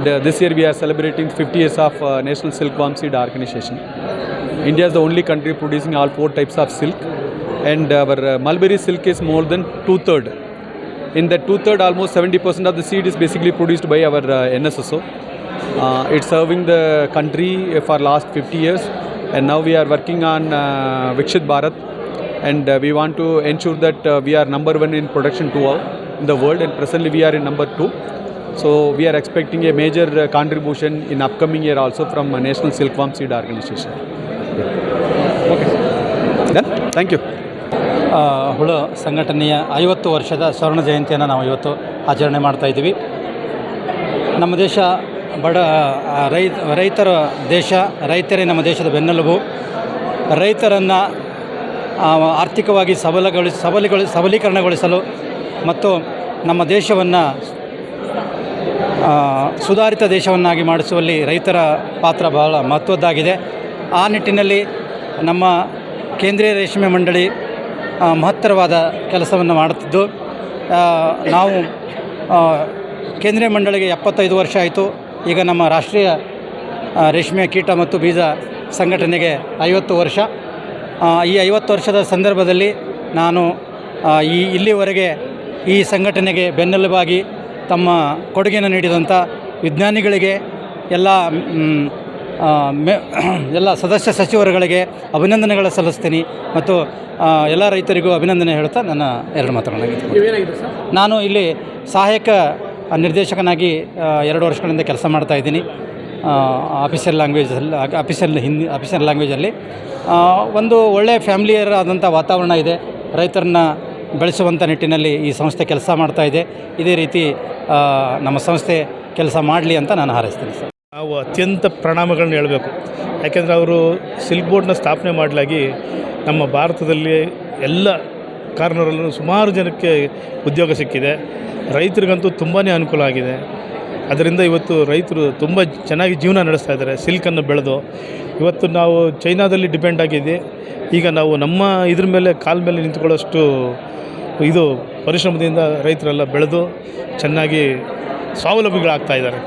And uh, this year we are celebrating 50 years of uh, National Silkworm Seed Organization. India is the only country producing all four types of silk, and our uh, mulberry silk is more than two third. In that two third, almost 70% of the seed is basically produced by our uh, NSSO. Uh, it's serving the country for last 50 years, and now we are working on uh, Vikshit Bharat, and uh, we want to ensure that uh, we are number one in production two in the world, and presently we are in number two. So we are expecting a major uh, contribution in upcoming year also from National Silkworm Seed Organization. Okay. Done? Thank you. ಹುಳು ಸಂಘಟನೆಯ ಐವತ್ತು ವರ್ಷದ ಸ್ವರ್ಣ ಜಯಂತಿಯನ್ನು ನಾವು ಇವತ್ತು ಆಚರಣೆ ಮಾಡ್ತಾ ಇದ್ದೀವಿ ನಮ್ಮ ದೇಶ ಬಡ ರೈತ ರೈತರ ದೇಶ ರೈತರೇ ನಮ್ಮ ದೇಶದ ಬೆನ್ನೆಲುಬು ರೈತರನ್ನು ಆರ್ಥಿಕವಾಗಿ ಸಬಲಗೊಳಿಸ ಸಬಲಿಗೊಳಿ ಸಬಲೀಕರಣಗೊಳಿಸಲು ಮತ್ತು ನಮ್ಮ ದೇಶವನ್ನು ಸುಧಾರಿತ ದೇಶವನ್ನಾಗಿ ಮಾಡಿಸುವಲ್ಲಿ ರೈತರ ಪಾತ್ರ ಬಹಳ ಮಹತ್ವದ್ದಾಗಿದೆ. ಆ ನಿಟ್ಟಿನಲ್ಲಿ ನಮ್ಮ ಕೇಂದ್ರೀಯ ರೇಷ್ಮೆ ಮಂಡಳಿ ಮಹತ್ತರವಾದ ಕೆಲಸವನ್ನು ಮಾಡುತ್ತಿದ್ದು ನಾವು ಕೇಂದ್ರೀಯ ಮಂಡಳಿಗೆ ಎಪ್ಪತ್ತೈದು ವರ್ಷ ಆಯಿತು. ಈಗ ನಮ್ಮ ರಾಷ್ಟ್ರೀಯ ರೇಷ್ಮೆ ಕೀಟ ಮತ್ತು ಬೀಜ ಸಂಘಟನೆಗೆ ಐವತ್ತು ವರ್ಷ. ಈ ಐವತ್ತು ವರ್ಷದ ಸಂದರ್ಭದಲ್ಲಿ ನಾನು ಈ, ಇಲ್ಲಿವರೆಗೆ ಈ ಸಂಘಟನೆಗೆ ಬೆನ್ನೆಲುಬಾಗಿ ತಮ್ಮ ಕೊಡುಗೆಯನ್ನು ನೀಡಿದಂಥ ವಿಜ್ಞಾನಿಗಳಿಗೆ ಎಲ್ಲ ಮೆ ಎಲ್ಲ ಸದಸ್ಯ ಸಚಿವರುಗಳಿಗೆ ಅಭಿನಂದನೆಗಳ ಸಲ್ಲಿಸ್ತೀನಿ ಮತ್ತು ಎಲ್ಲ ರೈತರಿಗೂ ಅಭಿನಂದನೆ ಹೇಳುತ್ತಾ ನನ್ನ ಎರಡು ಮಾತುಗಳಾಗಿದೆ ನಾನು ಇಲ್ಲಿ ಸಹಾಯಕ ನಿರ್ದೇಶಕನಾಗಿ ಎರಡು ವರ್ಷಗಳಿಂದ ಕೆಲಸ ಮಾಡ್ತಾ ಇದ್ದೀನಿ. ಆಫೀಸಿಯಲ್ ಲ್ಯಾಂಗ್ವೇಜಲ್ಲಿ ಆಫೀಸಿಯಲ್ ಹಿಂದಿ ಆಫೀಸಿಯಲ್ ಲ್ಯಾಂಗ್ವೇಜಲ್ಲಿ ಒಂದು ಒಳ್ಳೆಯ ಫ್ಯಾಮಿಲಿಯರ್ ಆದಂಥ ವಾತಾವರಣ ಇದೆ. ರೈತರನ್ನ ಬೆಳೆಸುವಂಥ ನಿಟ್ಟಿನಲ್ಲಿ ಈ ಸಂಸ್ಥೆ ಕೆಲಸ ಮಾಡ್ತಾ ಇದೆ. ಇದೇ ರೀತಿ ನಮ್ಮ ಸಂಸ್ಥೆ ಕೆಲಸ ಮಾಡಲಿ ಅಂತ ನಾನು ಹಾರೈಸ್ತೀನಿ ಸರ್. ನಾವು ಅತ್ಯಂತ ಪ್ರಣಾಮಗಳನ್ನ ಹೇಳಬೇಕು. ಯಾಕೆಂದರೆ ಅವರು ಸಿಲ್ಕ್ ಬೋರ್ಡ್ನ ಸ್ಥಾಪನೆ ಮಾಡಲಾಗಿ ನಮ್ಮ ಭಾರತದಲ್ಲಿ ಎಲ್ಲ ಕಾರ್ನರಲ್ಲೂ ಸುಮಾರು ಜನಕ್ಕೆ ಉದ್ಯೋಗ ಸಿಕ್ಕಿದೆ. ರೈತರಿಗಂತೂ ತುಂಬಾ ಅನುಕೂಲ ಆಗಿದೆ. ಅದರಿಂದ ಇವತ್ತು ರೈತರು ತುಂಬ ಚೆನ್ನಾಗಿ ಜೀವನ ನಡೆಸ್ತಾ ಇದ್ದಾರೆ ಸಿಲ್ಕನ್ನು ಬೆಳೆದು. ಇವತ್ತು ನಾವು ಚೈನಾದಲ್ಲಿ ಡಿಪೆಂಡ್ ಆಗಿದೆ ಈಗ ನಾವು ನಮ್ಮ ಇದ್ರ ಮೇಲೆ, ಕಾಲ ಮೇಲೆ ನಿಂತ್ಕೊಳ್ಳೋಷ್ಟು ಇದು ಪರಿಶ್ರಮದಿಂದ ರೈತರೆಲ್ಲ ಬೆಳೆದು ಚೆನ್ನಾಗಿ ಸ್ವಾವಲಂಬಿಗಳಾಗ್ತಾ ಇದ್ದಾರೆ.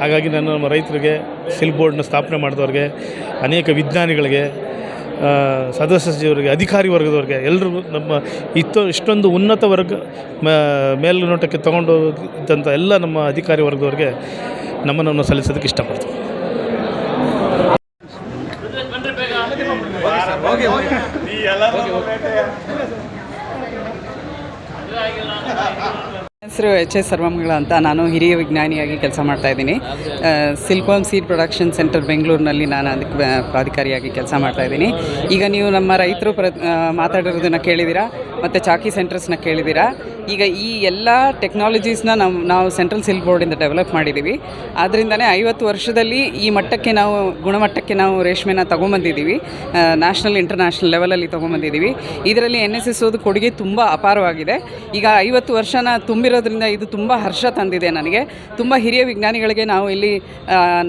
ಹಾಗಾಗಿ ನಾನು ನಮ್ಮ ರೈತರಿಗೆ ಸಿಲ್ಕ್ ಬೋರ್ಡ್ನ ಸ್ಥಾಪನೆ ಮಾಡಿದವ್ರಿಗೆ, ಅನೇಕ ವಿಜ್ಞಾನಿಗಳಿಗೆ ಸದಸ್ಯ ಸಚಿವರಿಗೆ, ಅಧಿಕಾರಿ ವರ್ಗದವ್ರಿಗೆ ಎಲ್ಲರೂ ನಮ್ಮ ಇತ್ತು, ಇಷ್ಟೊಂದು ಉನ್ನತ ವರ್ಗ ಮೇಲ್ನೋಟಕ್ಕೆ ತಗೊಂಡು ಇದ್ದಂಥ ಎಲ್ಲ ನಮ್ಮ ಅಧಿಕಾರಿ ವರ್ಗದವ್ರಿಗೆ ನಮ್ಮನ್ನು ಸಲ್ಲಿಸೋದಕ್ಕೆ ಇಷ್ಟಪಡ್ತೀನಿ. ಹೆಸರು ಎಚ್ ಎಸ್ ಸರ್ವಮಂಗಳ ಅಂತ ನಾನು ಹಿರಿಯ ವಿಜ್ಞಾನಿಯಾಗಿ ಕೆಲಸ ಮಾಡ್ತಾ ಇದ್ದೀನಿ. ಸಿಲ್ಕೋಮ್ ಸೀಡ್ ಪ್ರೊಡಕ್ಷನ್ ಸೆಂಟರ್ ಬೆಂಗಳೂರಿನಲ್ಲಿ ನಾನು ಅದಕ್ಕೆ ಪ್ರಾಧಿಕಾರಿಯಾಗಿ ಕೆಲಸ ಮಾಡ್ತಾ ಇದ್ದೀನಿ. ಈಗ ನೀವು ನಮ್ಮ ರೈತರು ಪ್ರ ಮಾತಾಡಿರೋದನ್ನು ಕೇಳಿದ್ದೀರಾ? ಮತ್ತು ಚಾಕಿ ಸೆಂಟರ್ಸ್ನ ಕೇಳಿದ್ದೀರಾ? ಈಗ ಈ ಎಲ್ಲ ಟೆಕ್ನಾಲಜೀಸ್ನ ನಾವು ನಾವು ಸೆಂಟ್ರಲ್ ಸಿಲ್ಕ್ ಬೋರ್ಡಿಂದ ಡೆವಲಪ್ ಮಾಡಿದ್ದೀವಿ ಆದ್ದರಿಂದನೇ ಐವತ್ತು ವರ್ಷದಲ್ಲಿ ಈ ಮಟ್ಟಕ್ಕೆ ನಾವು, ಗುಣಮಟ್ಟಕ್ಕೆ ನಾವು ರೇಷ್ಮೆನ ತೊಗೊಂಬಂದಿದ್ದೀವಿ. ನ್ಯಾಷನಲ್ ಇಂಟರ್ನ್ಯಾಷನಲ್ ಲೆವೆಲಲ್ಲಿ ತೊಗೊಂಬಂದಿದ್ದೀವಿ. ಇದರಲ್ಲಿ ಎನ್ ಎಸ್ ಎಸ್ ಓದು ಕೊಡುಗೆ ತುಂಬ ಅಪಾರವಾಗಿದೆ. ಈಗ ಐವತ್ತು ವರ್ಷನ ತುಂಬಿರೋದ್ರಿಂದ ಇದು ತುಂಬ ಹರ್ಷ ತಂದಿದೆ ನನಗೆ. ತುಂಬ ಹಿರಿಯ ವಿಜ್ಞಾನಿಗಳಿಗೆ ನಾವು ಇಲ್ಲಿ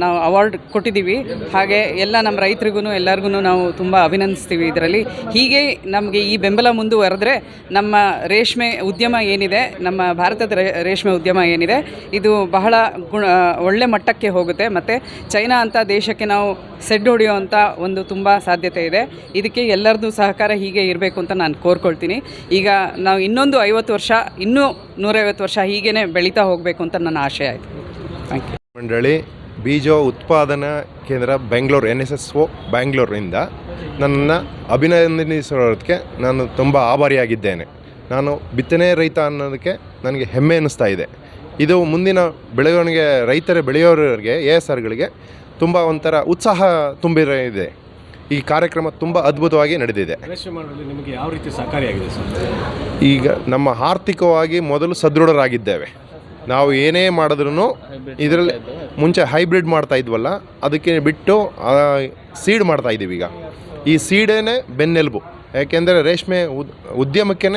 ನಾವು ಅವಾರ್ಡ್ ಕೊಟ್ಟಿದ್ದೀವಿ. ಹಾಗೆ ಎಲ್ಲ ನಮ್ಮ ರೈತರಿಗೂ ಎಲ್ಲರಿಗೂ ನಾವು ತುಂಬ ಅಭಿನಂದಿಸ್ತೀವಿ ಇದರಲ್ಲಿ. ಹೀಗೆ ನಮಗೆ ಈ ಬೆಂಬಲ ಮುಂದುವರೆದ್ರೆ ನಮ್ಮ ರೇಷ್ಮೆ ಉದ್ಯಮ ಏನಿದೆ, ನಮ್ಮ ಭಾರತದ ರೇಷ್ಮೆ ಉದ್ಯಮ ಏನಿದೆ, ಇದು ಬಹಳ ಗುಣ ಒಳ್ಳೆ ಮಟ್ಟಕ್ಕೆ ಹೋಗುತ್ತೆ. ಮತ್ತು ಚೈನಾ ಅಂತ ದೇಶಕ್ಕೆ ನಾವು ಸೆಡ್ ಹೊಡೆಯುವಂಥ ಒಂದು ತುಂಬ ಸಾಧ್ಯತೆ ಇದೆ. ಇದಕ್ಕೆ ಎಲ್ಲರದ್ದು ಸಹಕಾರ ಹೀಗೆ ಇರಬೇಕು ಅಂತ ನಾನು ಕೋರ್ಕೊಳ್ತೀನಿ. ಈಗ ನಾವು ಇನ್ನೊಂದು ಐವತ್ತು ವರ್ಷ, ಇನ್ನೂ ನೂರೈವತ್ತು ವರ್ಷ ಹೀಗೇ ಬೆಳೀತಾ ಹೋಗಬೇಕು ಅಂತ ನನ್ನ ಆಶಯ ಆಯಿತು. ಥ್ಯಾಂಕ್ ಯು ಮಂಡಳಿ, ಬೀಜ ಉತ್ಪಾದನಾ ಕೇಂದ್ರ Bengaluru N S S O ಬ್ಯಾಂಗ್ಳೂರಿಂದ ನನ್ನನ್ನು ಅಭಿನಂದಿಸಿರೋದಕ್ಕೆ ನಾನು ತುಂಬ ಆಭಾರಿಯಾಗಿದ್ದೇನೆ. ನಾನು ಬಿತ್ತನೆ ರೈತ ಅನ್ನೋದಕ್ಕೆ ನನಗೆ ಹೆಮ್ಮೆ ಅನ್ನಿಸ್ತಾ ಇದೆ. ಇದು ಮುಂದಿನ ಬೆಳವಣಿಗೆ ರೈತರ ಬೆಳೆಯೋರಿಗೆ ಎ ಎಸ್ ಆರ್ಗಳಿಗೆ ತುಂಬ ಒಂಥರ ಉತ್ಸಾಹ ತುಂಬಿರ ಇದೆ. ಈ ಕಾರ್ಯಕ್ರಮ ತುಂಬ ಅದ್ಭುತವಾಗಿ ನಡೆದಿದೆ. ನಿಮಗೆ ಯಾವ ರೀತಿ ಸಹಕಾರಿಯಾಗಿದೆ ಈಗ ನಮ್ಮ ಆರ್ಥಿಕವಾಗಿ ಮೊದಲು ಸದೃಢರಾಗಿದ್ದೇವೆ. ನಾವು ಏನೇ ಮಾಡಿದ್ರೂ ಇದರಲ್ಲಿ ಮುಂಚೆ ಹೈಬ್ರಿಡ್ ಮಾಡ್ತಾ ಇದ್ವಲ್ಲ ಅದಕ್ಕೆ ಬಿಟ್ಟು ಸೀಡ್ ಮಾಡ್ತಾ ಇದ್ದೀವಿ ಈಗ. ಈ ಸೀಡೇನೆ ಬೆನ್ನೆಲುಬು. ಯಾಕೆಂದರೆ ರೇಷ್ಮೆ ಉದ್ ಉದ್ಯಮಕ್ಕೇ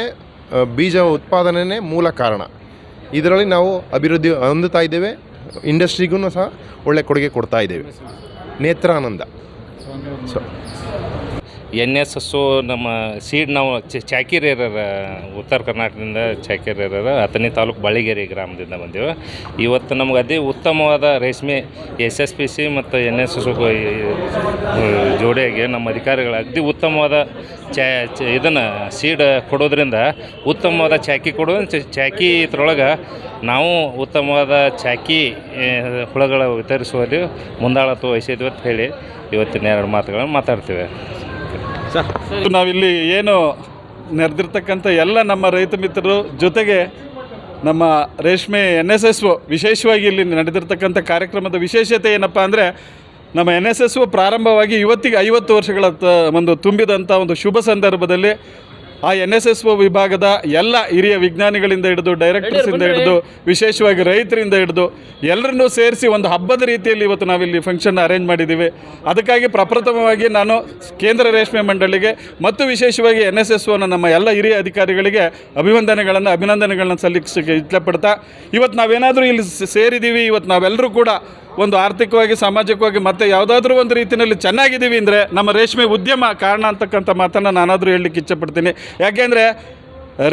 ಬೀಜ ಉತ್ಪಾದನೆಯೇ ಮೂಲ ಕಾರಣ. ಇದರಲ್ಲಿ ನಾವು ಅಭಿವೃದ್ಧಿ ಹೊಂದುತ್ತಾ ಇದ್ದೇವೆ. ಇಂಡಸ್ಟ್ರಿಗೂ ಸಹ ಒಳ್ಳೆ ಕೊಡುಗೆ ಕೊಡ್ತಾ ಇದ್ದೇವೆ. Netrananda. So. N S S ನಮ್ಮ ಸೀಡ್ ನಾವು ಚ- ಚಾಕಿರೇರರ ಉತ್ತರ ಕರ್ನಾಟಕದಿಂದ ಚಾಕಿರೇರರ ಹತ್ತನೇ ತಾಲೂಕು ಬಳ್ಳಿಗೇರಿ ಗ್ರಾಮದಿಂದ ಬಂದೆವು. ಇವತ್ತು ನಮ್ಗೆ ಅದೇ ಉತ್ತಮವಾದ ರೇಷ್ಮೆ ಎಸ್ ಎಸ್ ಪಿ ಸಿ ಮತ್ತು ಎನ್ ಎಸ್ ಎಸ್ ಜೋಡಿಯಾಗಿ ನಮ್ಮ ಅಧಿಕಾರಿಗಳು ಅಗದಿ ಉತ್ತಮವಾದ ಚಾ, ಚ, ಇದನ್ನು ಸೀಡ್ ಕೊಡೋದ್ರಿಂದ ಉತ್ತಮವಾದ ಚಾಕಿ ಕೊಡೋದು, ಚ- ಚಾಕಿ ಇದ್ರೊಳಗೆ ನಾವು ಉತ್ತಮವಾದ ಚಾಕಿ ಹುಳಗಳ ವಿತರಿಸುವಲ್ಲಿ ಮುಂದಾಳತ್ವ ವಹಿಸಿದ್ವಿ ಅಂತ ಹೇಳಿ ಇವತ್ತಿನ ಎರಡು ಮಾತುಗಳನ್ನು ಮಾತಾಡ್ತೇವೆ. ನಾವಿಲ್ಲಿ ಏನು ನೆರೆದಿರ್ತಕ್ಕಂಥ ಎಲ್ಲ ನಮ್ಮ ರೈತ ಮಿತ್ರರು ಜೊತೆಗೆ ನಮ್ಮ ರೇಷ್ಮೆ ಎನ್ ಎಸ್ ಎಸ್ ವಿಶೇಷವಾಗಿ ಇಲ್ಲಿ ನಡೆದಿರ್ತಕ್ಕಂಥ ಕಾರ್ಯಕ್ರಮದ ವಿಶೇಷತೆ ಏನಪ್ಪ ಅಂದರೆ ನಮ್ಮ ಎನ್ ಎಸ್ ಎಸ್ ಪ್ರಾರಂಭವಾಗಿ ಇವತ್ತಿಗೆ ಐವತ್ತು ವರ್ಷಗಳ ಒಂದು ತುಂಬಿದಂಥ ಒಂದು ಶುಭ ಸಂದರ್ಭದಲ್ಲಿ ಆ ಎನ್ ಎಸ್ ಎಸ್ ವಿಭಾಗದ ಎಲ್ಲ ಹಿರಿಯ ವಿಜ್ಞಾನಿಗಳಿಂದ ಹಿಡಿದು ಡೈರೆಕ್ಟರ್ಸಿಂದ ಹಿಡಿದು ವಿಶೇಷವಾಗಿ ರೈತರಿಂದ ಹಿಡಿದು ಎಲ್ಲರನ್ನೂ ಸೇರಿಸಿ ಒಂದು ಹಬ್ಬದ ರೀತಿಯಲ್ಲಿ ಇವತ್ತು ನಾವಿಲ್ಲಿ ಫಂಕ್ಷನ್ ಅರೇಂಜ್ ಮಾಡಿದ್ದೀವಿ. ಅದಕ್ಕಾಗಿ ಪ್ರಪ್ರಥಮವಾಗಿ ನಾನು ಕೇಂದ್ರ ರೇಷ್ಮೆ ಮಂಡಳಿಗೆ ಮತ್ತು ವಿಶೇಷವಾಗಿ ಎನ್ ಎಸ್ ಎಸ್ ನಮ್ಮ ಎಲ್ಲ ಹಿರಿಯ ಅಧಿಕಾರಿಗಳಿಗೆ ಅಭಿವಂದನೆಗಳನ್ನು ಅಭಿನಂದನೆಗಳನ್ನು ಸಲ್ಲಿಸಿ ಇಷ್ಟಪಡ್ತಾ ಇವತ್ತು ನಾವೇನಾದರೂ ಇಲ್ಲಿ ಸೇರಿದ್ದೀವಿ, ಇವತ್ತು ನಾವೆಲ್ಲರೂ ಕೂಡ ಒಂದು ಆರ್ಥಿಕವಾಗಿ, ಸಾಮಾಜಿಕವಾಗಿ ಮತ್ತೆ ಯಾವುದಾದ್ರೂ ಒಂದು ರೀತಿಯಲ್ಲಿ ಚೆನ್ನಾಗಿದ್ದೀವಿ ಅಂದರೆ ನಮ್ಮ ರೇಷ್ಮೆ ಉದ್ಯಮ ಕಾರಣ ಅಂತಕ್ಕಂಥ ಮಾತನ್ನು ನಾನಾದರೂ ಹೇಳಲಿಕ್ಕೆ ಇಚ್ಛಪಡ್ತೀನಿ. ಯಾಕೆಂದರೆ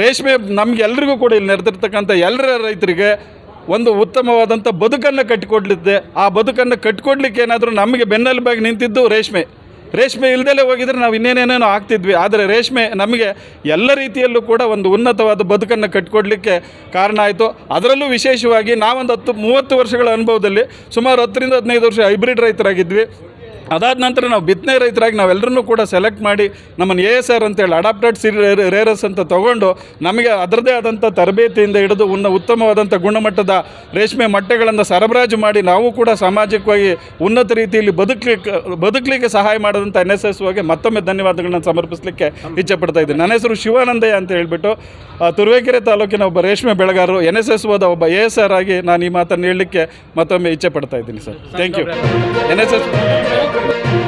ರೇಷ್ಮೆ ನಮಗೆಲ್ರಿಗೂ ಕೂಡ ಇಲ್ಲಿ ನೆರೆದಿರ್ತಕ್ಕಂಥ ಎಲ್ಲರ ರೈತರಿಗೆ ಒಂದು ಉತ್ತಮವಾದಂಥ ಬದುಕನ್ನು ಕಟ್ಟಿಕೊಡ್ಲಿದ್ದೆ. ಆ ಬದುಕನ್ನು ಕಟ್ಟಿಕೊಡ್ಲಿಕ್ಕೆ ಏನಾದರೂ ನಮಗೆ ಬೆನ್ನೆಲುಬಾಗಿ ನಿಂತಿದ್ದು ರೇಷ್ಮೆ. ರೇಷ್ಮೆ ಇಲ್ದಲೇ ಹೋಗಿದ್ರೆ ನಾವು ಇನ್ನೇನೇನೇನೋ ಆಗ್ತಿದ್ವಿ. ಆದರೆ ರೇಷ್ಮೆ ನಮಗೆ ಎಲ್ಲ ರೀತಿಯಲ್ಲೂ ಕೂಡ ಒಂದು ಉನ್ನತವಾದ ಬದುಕನ್ನು ಕಟ್ಟಿಕೊಡ್ಲಿಕ್ಕೆ ಕಾರಣ ಆಯಿತು. ಅದರಲ್ಲೂ ವಿಶೇಷವಾಗಿ ನಾವೊಂದು ಹತ್ತು, ಮೂವತ್ತು ವರ್ಷಗಳ ಅನುಭವದಲ್ಲಿ ಸುಮಾರು ಹತ್ತರಿಂದ ಹದಿನೈದು ವರ್ಷ ಹೈಬ್ರಿಡ್ ರೈತರಾಗಿದ್ವಿ. ಅದಾದ ನಂತರ ನಾವು ಬಿತ್ತನೆ ರೈತರಾಗಿ ನಾವೆಲ್ಲರನ್ನೂ ಕೂಡ ಸೆಲೆಕ್ಟ್ ಮಾಡಿ ನಮ್ಮನ್ನು ಎ ಎಸ್ ಆರ್ ಅಂತೇಳಿ ಅಡಾಪ್ಟೆಡ್ ಸಿ ರೇರಸ್ ಅಂತ ತೊಗೊಂಡು ನಮಗೆ ಅದರದೇ ಆದಂಥ ತರಬೇತಿಯಿಂದ ಹಿಡಿದು ಉನ್ನ ಉತ್ತಮವಾದಂಥ ಗುಣಮಟ್ಟದ ರೇಷ್ಮೆ ಮೊಟ್ಟೆಗಳನ್ನು ಸರಬರಾಜು ಮಾಡಿ ನಾವು ಕೂಡ ಸಾಮಾಜಿಕವಾಗಿ ಉನ್ನತ ರೀತಿಯಲ್ಲಿ ಬದುಕಲಿಕ್ಕೆ ಬದುಕಲಿಕ್ಕೆ ಸಹಾಯ ಮಾಡಿದಂಥ ಎನ್ ಎಸ್ ಎಸ್ ಹೋಗಿ ಮತ್ತೊಮ್ಮೆ ಧನ್ಯವಾದಗಳನ್ನು ಸಮರ್ಪಿಸಲಿಕ್ಕೆ ಇಚ್ಛೆಪಡ್ತಾ ಇದ್ದೀನಿ. ನನ್ನ ಹೆಸರು ಶಿವಾನಂದಯ್ಯ ಅಂತ ಹೇಳಿಬಿಟ್ಟು ತುರುವೇಕೆರೆ ತಾಲೂಕಿನ ಒಬ್ಬ ರೇಷ್ಮೆ ಬೆಳೆಗಾರರು ಎನ್ ಎಸ್ ಎಸ್ ಓದ ಒಬ್ಬ ಎ ಎಸ್ ಆರ್ ಆಗಿ ನಾನು ಈ ಮಾತನ್ನು ಹೇಳಲಿಕ್ಕೆ ಮತ್ತೊಮ್ಮೆ ಇಚ್ಛೆ ಪಡ್ತಾ ಇದ್ದೀನಿ sir. Thank you N S S Thank you.